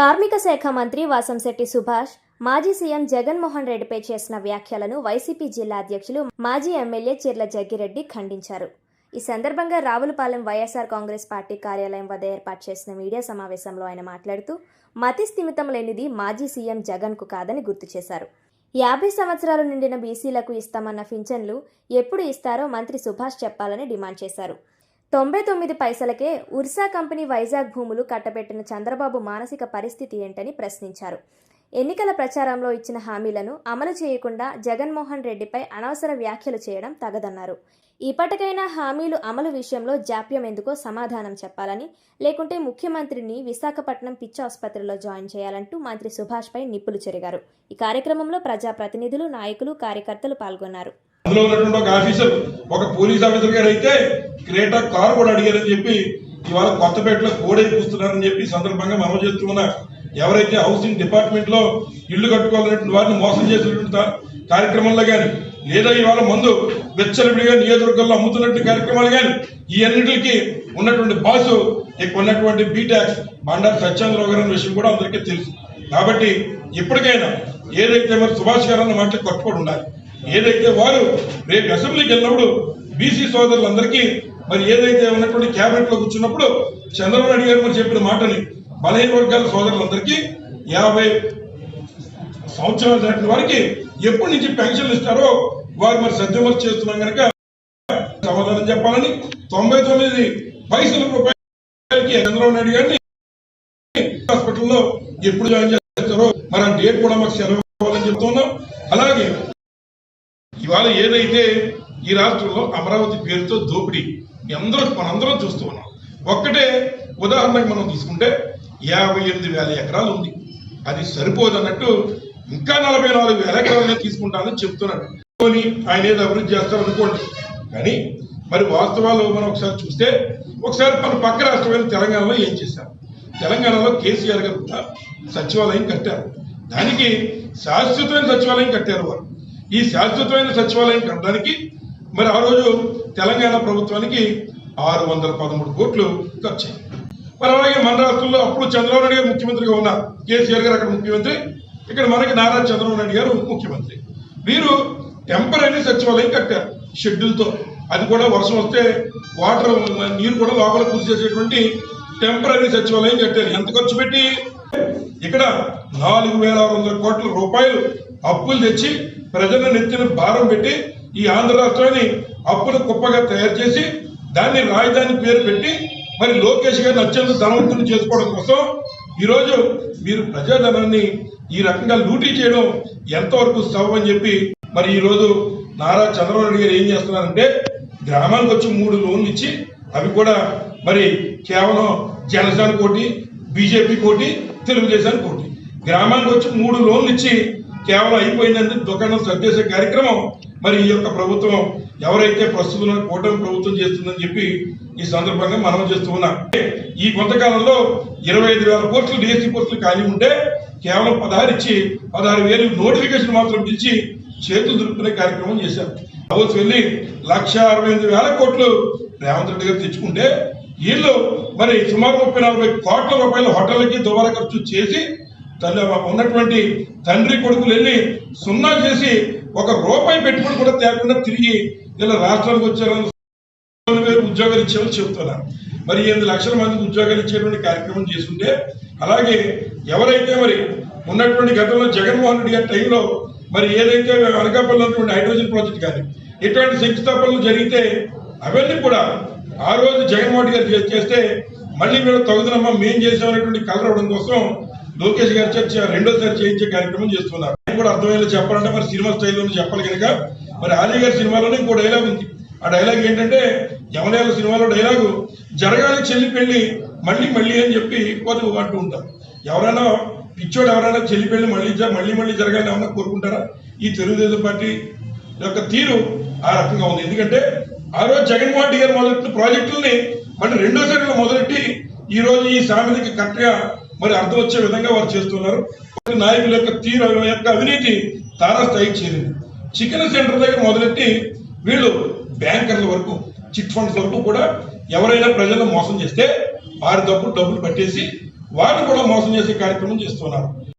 కార్మిక శాఖ మంత్రి వాసంశెట్టి సుభాష్ మాజీ సీఎం జగన్మోహన్ రెడ్డిపై చేసిన వ్యాఖ్యలను వైసీపీ జిల్లా అధ్యక్షులు మాజీ ఎమ్మెల్యే చిర్ల జగ్గిరెడ్డి ఖండించారు. ఈ సందర్భంగా రావులపాలెం వైఎస్ఆర్ కాంగ్రెస్ పార్టీ కార్యాలయం వద్ద ఏర్పాటు చేసిన మీడియా సమావేశంలో ఆయన మాట్లాడుతూ మతి స్థిమితం లేనిది మాజీ సీఎం జగన్కు కాదని గుర్తు చేశారు. యాభై సంవత్సరాలు నిండిన బీసీలకు ఇస్తామన్న పింఛన్లు ఎప్పుడు ఇస్తారో మంత్రి సుభాష్ చెప్పాలని డిమాండ్ చేశారు. తొంభై తొమ్మిది పైసలకే ఉర్సా కంపెనీ వైజాగ్ భూములు కట్టబెట్టిన చంద్రబాబు మానసిక పరిస్థితి ఏంటని ప్రశ్నించారు. ఎన్నికల ప్రచారంలో ఇచ్చిన హామీలను అమలు చేయకుండా జగన్మోహన్ రెడ్డిపై అనవసర వ్యాఖ్యలు చేయడం తగదన్నారు. ఇప్పటికైనా హామీలు అమలు విషయంలో జాప్యం ఎందుకో సమాధానం చెప్పాలని లేకుంటే ముఖ్యమంత్రిని విశాఖపట్నం పిచ్చి ఆసుపత్రిలో జాయిన్ చేయాలంటూ మంత్రి సుభాష్పై నిప్పులు చెరిగారు. ఈ కార్యక్రమంలో ప్రజాప్రతినిధులు నాయకులు కార్యకర్తలు పాల్గొన్నారు. అందులో ఉన్నటువంటి ఒక ఆఫీసర్ ఒక పోలీస్ ఆఫీసర్ గారు అయితే క్రేటా కారు కూడా అడిగారని చెప్పి ఇవాళ కొత్తపేటలో కోడే కూస్తున్నారని చెప్పి సందర్భంగా మనం చేస్తున్న ఎవరైతే హౌసింగ్ డిపార్ట్మెంట్లో ఇల్లు కట్టుకోవాలనే వారిని మోసం చేసినటువంటి తా- కార్యక్రమంలో కానీ లేదా ఇవాళ మందు వెచ్చలవిడిగా నియోజకవర్గంలో అమ్ముతున్నటువంటి కార్యక్రమాలు కానీ ఈ అన్నిటికి ఉన్నటువంటి బాసు ఇక్కడ ఉన్నటువంటి బీటాక్స్ బండారు సత్యేంద్రరావు గారు అనే విషయం కూడా అందరికీ తెలుసు. కాబట్టి ఇప్పటికైనా ఏదైతే మరి సుభాష్ గారు అన్న మాటలు కట్టుబడి ఉండాలి. ఏదైతే వారు రేపు అసెంబ్లీకి వెళ్ళినప్పుడు బీసీ సోదరులందరికీ మరి ఏదైతే ఉన్నటువంటి క్యాబినెట్లో కూర్చున్నప్పుడు చంద్రబాబు నాయుడు గారు మరి చెప్పిన మాటని బలహీన వర్గాల సోదరులందరికీ యాభై సంవత్సరాలు దాటిన వారికి ఎప్పటి నుంచి పెన్షన్లు ఇస్తారో వారు మరి సత్యమతి చేస్తున్నాం కనుక సమాధానం చెప్పాలని తొంభై తొమ్మిది పైసల రూపాయలకి చంద్రబాబు నాయుడు గారిని హాస్పిటల్లో ఎప్పుడు జాయిన్ చేస్తారో మరి ఆ డేట్ కూడా మాకు సెలవు ఇవ్వాలని చెప్తున్నాం. అలాగే ఇవాళ ఏదైతే ఈ రాష్ట్రంలో అమరావతి పేరుతో దోపిడీ అందరూ మనందరం చూస్తూ ఉన్నాం. ఒక్కటే ఉదాహరణకు మనం తీసుకుంటే యాభై ఎనిమిది వేల ఎకరాలు ఉంది. అది సరిపోదు అన్నట్టు ఇంకా నలభై నాలుగు వేల ఎకరాలనే తీసుకుంటానని చెప్తున్నాడు. పోనీ ఆయన ఏదో అభివృద్ధి చేస్తారనుకోండి కానీ మరి వాస్తవాలు మనం ఒకసారి చూస్తే ఒకసారి మన పక్క రాష్ట్రమైన తెలంగాణలో ఏం చేశారు? తెలంగాణలో కేసీఆర్ గారు సచివాలయం కట్టారు. దానికి శాశ్వతమైన సచివాలయం కట్టారు వారు. ఈ శాశ్వతమైన సచివాలయం కట్టడానికి మరి ఆ రోజు తెలంగాణ ప్రభుత్వానికి ఆరు వందల పదమూడు కోట్లు ఖర్చు మరి అలాగే మన రాష్ట్రంలో అప్పుడు చంద్రబాబు నాయుడు గారు ముఖ్యమంత్రిగా ఉన్నారు. కేసీఆర్ గారు అక్కడ ముఖ్యమంత్రి. ఇక్కడ మనకి నారా చంద్రబాబు నాయుడు గారు ముఖ్యమంత్రి. వీరు టెంపరీ సచివాలయం కట్టారు షెడ్యూల్తో అది కూడా వర్షం వస్తే వాటర్ నీరు కూడా లోపల కూర్చేసేటువంటి టెంపరీ సచివాలయం కట్టారు. ఎంత ఖర్చు పెట్టి? ఇక్కడ నాలుగు వేల ఆరు వందల కోట్ల రూపాయలు అప్పులు తెచ్చి ప్రజల నెత్తిన భారం పెట్టి ఈ ఆంధ్ర రాష్ట్రాన్ని అప్పుల కుప్పగా తయారు చేసి దాన్ని రాజధాని పేరు పెట్టి మరి లోకేష్ గారిని అత్యంత ధనవంతుని చేసుకోవడం కోసం ఈరోజు మీరు ప్రజాధనాన్ని ఈ రకంగా లూటీ చేయడం ఎంతవరకు సబబు అని చెప్పి మరి ఈరోజు నారా చంద్రబాబు నాయుడు గారు ఏం చేస్తున్నారంటే గ్రామానికి వచ్చి మూడు లోన్లు ఇచ్చి అవి కూడా మరి కేవలం జనసేన కోటి బీజేపీ కోటి తెలుగుదేశానికి కోటి. గ్రామానికి వచ్చి మూడు లోన్లు ఇచ్చి కేవలం అయిపోయిందంటే దుకాణం సర్దేసే కార్యక్రమం. మరి ఈ యొక్క ప్రభుత్వం ఎవరైతే ప్రస్తుతం కూటమి ప్రభుత్వం చేస్తుందని చెప్పి ఈ సందర్భంగా మనం చేస్తూ ఉన్నాం. ఈ కొంతకాలంలో ఇరవై ఐదు వేల పోస్టులు డిఎస్సీ పోస్టులు ఖాళీ ఉంటే కేవలం పదహారు ఇచ్చి పదహారు వేలు నోటిఫికేషన్ మాత్రం పిలిచి చేతులు దులుపుకునే కార్యక్రమం చేశారు. హౌస్ వెళ్ళి లక్ష అరవై ఎనిమిది వేల కోట్లు రేవంత్ రెడ్డి గారు తెచ్చుకుంటే వీళ్ళు మరి సుమారు ముప్పై నలభై కోట్ల రూపాయల హోటళ్ళకి దుబారా ఖర్చు చేసి తల్లి ఉన్నటువంటి తండ్రి కొడుకులు వెళ్ళి సున్నా చేసి ఒక రూపాయి పెట్టుబడి కూడా తేకుండా తిరిగి ఇలా రాష్ట్రానికి వచ్చారని ఉద్యోగాలు ఇచ్చామని చెబుతున్నారు మరి ఎనిమిది లక్షల మందికి ఉద్యోగాలు ఇచ్చేటువంటి కార్యక్రమం చేస్తుంటే అలాగే ఎవరైతే మరి ఉన్నటువంటి గతంలో జగన్మోహన్ రెడ్డి గారి టైంలో మరి ఏదైతే అనకాపల్లి ఉన్నటువంటి హైడ్రోజన్ ప్రాజెక్ట్ కానీ ఇటువంటి శంకుస్థాపనలు జరిగితే అవన్నీ కూడా ఆ రోజు జగన్మోహన్ రెడ్డి గారు చేస్తే మళ్ళీ మేము తగుదనమ్మా మేం చేసామనేటువంటి కలర్ అవడం కోసం లోకేష్ గారి చర్చ రెండోసారి చేయించే కార్యక్రమం చేస్తున్నారు. అది కూడా అర్థమయ్యేలా చెప్పాలంటే మరి సినిమా స్టైల్లోనే చెప్పాలి కనుక. మరి ఆలీ గారి సినిమాలోనే ఇంకో డైలాగ్ ఉంది. ఆ డైలాగ్ ఏంటంటే యమనేల సినిమాలో డైలాగు జరగాలి చెల్లి పెళ్ళి మళ్ళీ మళ్ళీ అని చెప్పి కొద్ది అంటూ ఉంటారు. ఎవరైనా పిచ్చోడు ఎవరైనా చెల్లి పెళ్ళి మళ్ళీ మళ్ళీ మళ్ళీ జరగాలని ఏమన్నా కోరుకుంటారా? ఈ తెలుగుదేశం పార్టీ యొక్క తీరు ఆ రకంగా ఉంది. ఎందుకంటే ఆ రోజు జగన్మోహన్ రెడ్డి గారు మొదలెట్టిన ప్రాజెక్టుల్ని మళ్ళీ రెండోసారి మొదలెట్టి ఈ రోజు ఈ సామెతకి కరెక్ట్ మరి అర్థం వచ్చే విధంగా వారు చేస్తున్నారు. నాయకుల యొక్క తీరు యొక్క అవినీతి తారాస్థాయికి చేరింది. చికెన్ సెంటర్ దగ్గర మొదలెట్టి వీళ్ళు బ్యాంకర్ల వరకు చిట్ ఫండ్స్ వరకు కూడా ఎవరైనా ప్రజలను మోసం చేస్తే వారి తప్పుడు డబ్బులు పట్టేసి వారిని కూడా మోసం చేసే కార్యక్రమం చేస్తున్నారు.